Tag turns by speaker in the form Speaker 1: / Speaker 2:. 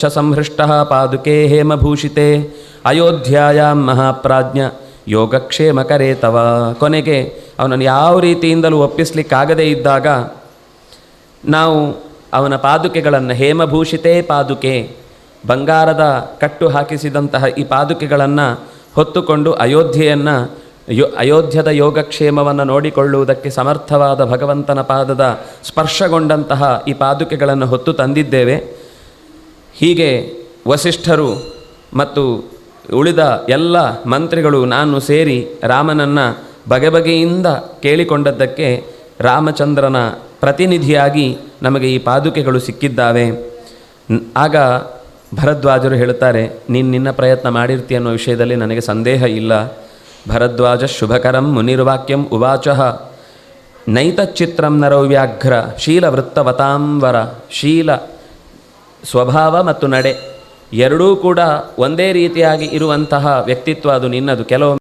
Speaker 1: च ಸಂಹೃಷ್ಟಃ ಪಾದುಕೆ ಹೇಮಭೂಷಿತೆ ಅಯೋಧ್ಯಾಯಾಂ ಮಹಾಪ್ರಾಜ್ಞ ಯೋಗಕ್ಷೇಮಕರೇ ತವ ಕೊನೆಗೆ ಅವನನ್ನು ಯಾವ ರೀತಿಯಿಂದಲೂ ಒಪ್ಪಿಸ್ಲಿಕ್ಕಾಗದೇ ಇದ್ದಾಗ ನಾವು ಅವನ ಪಾದುಕೆಗಳನ್ನು ಹೇಮಭೂಷಿತೇ ಪಾದುಕೆ, ಬಂಗಾರದ ಕಟ್ಟು ಹಾಕಿಸಿದಂತಹ ಈ ಪಾದುಕೆಗಳನ್ನು ಹೊತ್ತುಕೊಂಡು ಅಯೋಧ್ಯೆಯನ್ನು ಯೋ, ಅಯೋಧ್ಯದ ಯೋಗಕ್ಷೇಮವನ್ನು ನೋಡಿಕೊಳ್ಳುವುದಕ್ಕೆ ಸಮರ್ಥವಾದ ಭಗವಂತನ ಪಾದದ ಸ್ಪರ್ಶಗೊಂಡಂತಹ ಈ ಪಾದುಕೆಗಳನ್ನು ಹೊತ್ತು ತಂದಿದ್ದೇವೆ. ಹೀಗೆ ವಸಿಷ್ಠರು ಮತ್ತು ಉಳಿದ ಎಲ್ಲ ಮಂತ್ರಿಗಳು ನಾನು ಸೇರಿ ರಾಮನನ್ನು ಬಗೆ ಬಗೆಯಿಂದ ಕೇಳಿಕೊಂಡದ್ದಕ್ಕೆ ರಾಮಚಂದ್ರನ ಪ್ರತಿನಿಧಿಯಾಗಿ ನಮಗೆ ಈ ಪಾದುಕೆಗಳು ಸಿಕ್ಕಿದ್ದಾವೆ. ಆಗ ಭರದ್ವಾಜರು ಹೇಳುತ್ತಾರೆ, ನೀನು ನಿನ್ನ ಪ್ರಯತ್ನ ಮಾಡಿರ್ತಿ ಅನ್ನೋ ವಿಷಯದಲ್ಲಿ ನನಗೆ ಸಂದೇಹ ಇಲ್ಲ. ಭರದ್ವಾಜ ಶುಭಕರಂ ಮುನಿರ್ವಾಕ್ಯಂ ಉವಾಚಃ. ನೈತಚಿತ್ರಂ ನರೋ ವ್ಯಾಘ್ರ ಶೀಲವೃತ್ತವತಾಂವರ ಶೀಲ ಸ್ವಭಾವ ಮತ್ತು ನಡೆ ಎರಡೂ ಕೂಡ ಒಂದೇ ರೀತಿಯಾಗಿ ಇರುವಂತಹ ವ್ಯಕ್ತಿತ್ವ ಅದು ನಿನ್ನದು. ಕೆಲವೊಮ್ಮೆ